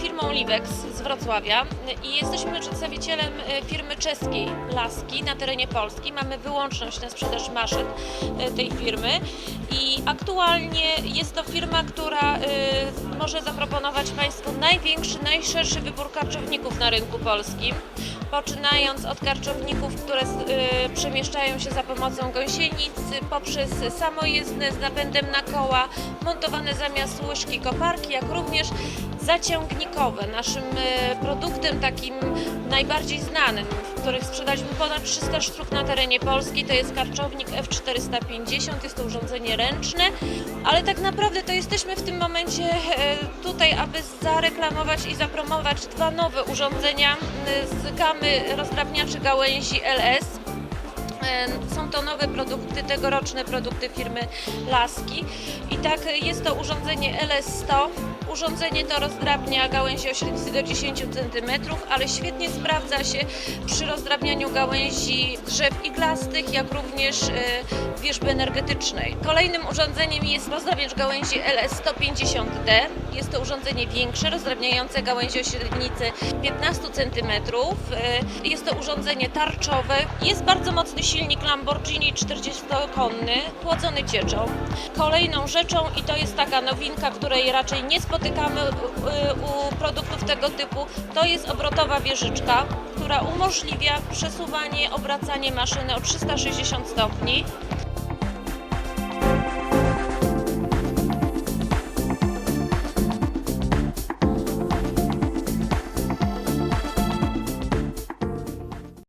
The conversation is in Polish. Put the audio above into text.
firmą Livex z Wrocławia i jesteśmy przedstawicielem e, firmy czeskiej Laski na terenie Polski. Mamy wyłączność na sprzedaż maszyn e, tej firmy i aktualnie jest to firma, która e, może zaproponować Państwu największy, najszerszy wybór karczowników na rynku polskim. Poczynając od karczowników, które e, przemieszczają się za pomocą gąsienic, poprzez samojezdne z napędem na koła, montowane zamiast łyżki koparki, jak również zaciągnikowe. Naszym e, produktem takim najbardziej znanym, w których sprzedaliśmy ponad 300 sztuk na terenie Polski, to jest karczownik F450. Jest to urządzenie ręczne, ale tak naprawdę to jesteśmy w tym momencie e, tutaj, aby zareklamować i zapromować dwa nowe urządzenia m, z gamy rozdrabniaczy gałęzi LS. E, Są to nowe produkty, tegoroczne produkty firmy Laski. I tak jest to urządzenie LS100. Urządzenie to rozdrabnia gałęzi średnicy do 10 cm, ale świetnie sprawdza się przy rozdrabnianiu gałęzi drzew iglastych, jak również e, wierzby energetycznej. Kolejnym urządzeniem jest rozdrabniacz gałęzi LS150D. Jest to urządzenie większe, rozdrabniające gałęzi o średnicy 15 cm. Jest to urządzenie tarczowe. Jest bardzo mocny silnik Lamborghini 40-konny, chłodzony cieczą. Kolejną rzeczą, i to jest taka nowinka, której raczej nie spotykamy u, u produktów tego typu, to jest obrotowa wieżyczka, która umożliwia przesuwanie, obracanie maszyny o 360 stopni.